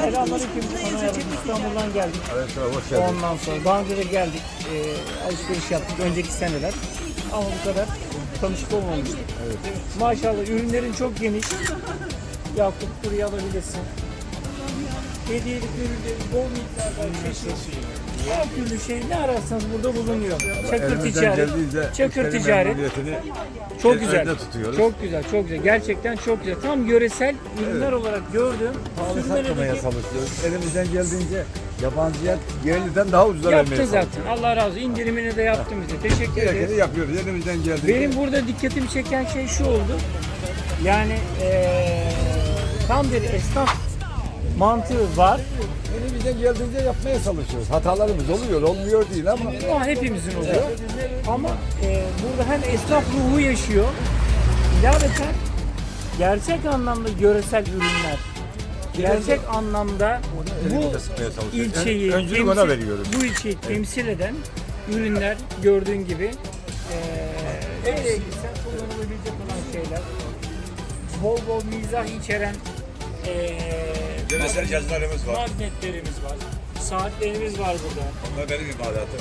Selamünaleyküm. İstanbul'dan geldik. Evet, hoş geldin. Ondan sonra daha önce de geldik. Ee, alışveriş yaptık önceki seneler. Ama bu kadar tanışık olmamıştık. Maşallah ürünlerin çok geniş. Yakup buraya alabilirsin. Hediyelik ürünlerin bol miktarda çeşit. Her türlü şey ne ararsanız burada bulunuyor. Çakır Elimizden ticaret. geldiğince Çakır müşteri ticaret. memnuniyetini Çok el- güzel. elde tutuyoruz. Çok güzel, çok güzel. Gerçekten çok güzel. Tam yöresel ürünler olarak gördüğüm Pahalı satmamaya sürmenedeki çalışıyoruz. Elimizden geldiğince yabancıya yerliden daha ucuza vermeye yaptın çalışıyoruz. zaten. Allah razı olsun. İndirimini de yaptın bize. Teşekkür Gerekeni ederiz. yapıyoruz. Elimizden geldiğince. Benim burada dikkatimi çeken şey şu oldu. Yani eee tam bir esnaf mantığı var. Elimizden geldiğince yapmaya çalışıyoruz. Hatalarımız oluyor, olmuyor değil ama Ama hepimizin oluyor. Ama eee, burada hem esnaf ruhu yaşıyor. İlaveten gerçek anlamda göresel ürünler. Gerçek anlamda bu ilçeyi öncülük ona temsil- veriyoruz. Bu ilçeyi temsil eden ürünler gördüğün gibi eee nereye gitsen kullanılabilecek olan şeyler. Bol bol mizah içeren eee Yöresel yazılarımız var. magnetlerimiz var. Saatlerimiz var burada. Onlar benim imalatım.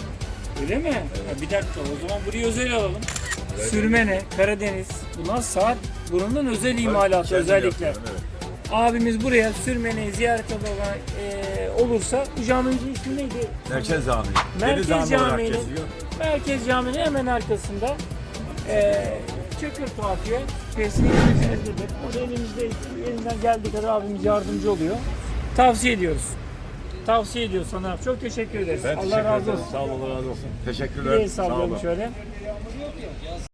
Öyle mi? Ha, bir dakika o zaman burayı özel alalım. Sürmene, Karadeniz. Bunlar saat buranın özel imalatı Kendim özellikle. yapıyorum, evet. Abimiz buraya Sürmene'yi ziyaret olan e, olursa bu caminin ismi neydi? Merkez Camii. Merkez Yeni cami olarak Camii'nin geçiyor. Merkez Camii'nin hemen arkasında e, Çakır Tuhafiye teslim hizmetindedir. O da elimizde elinden geldiği kadar abimiz yardımcı oluyor. Tavsiye ediyoruz. Tavsiye ediyor sana. Çok teşekkür ederiz. Ben Allah teşekkür razı ederim. olsun. Sağ ol, Allah razı olsun. Bir Teşekkürler. el Sağ olun. sallayalım şöyle.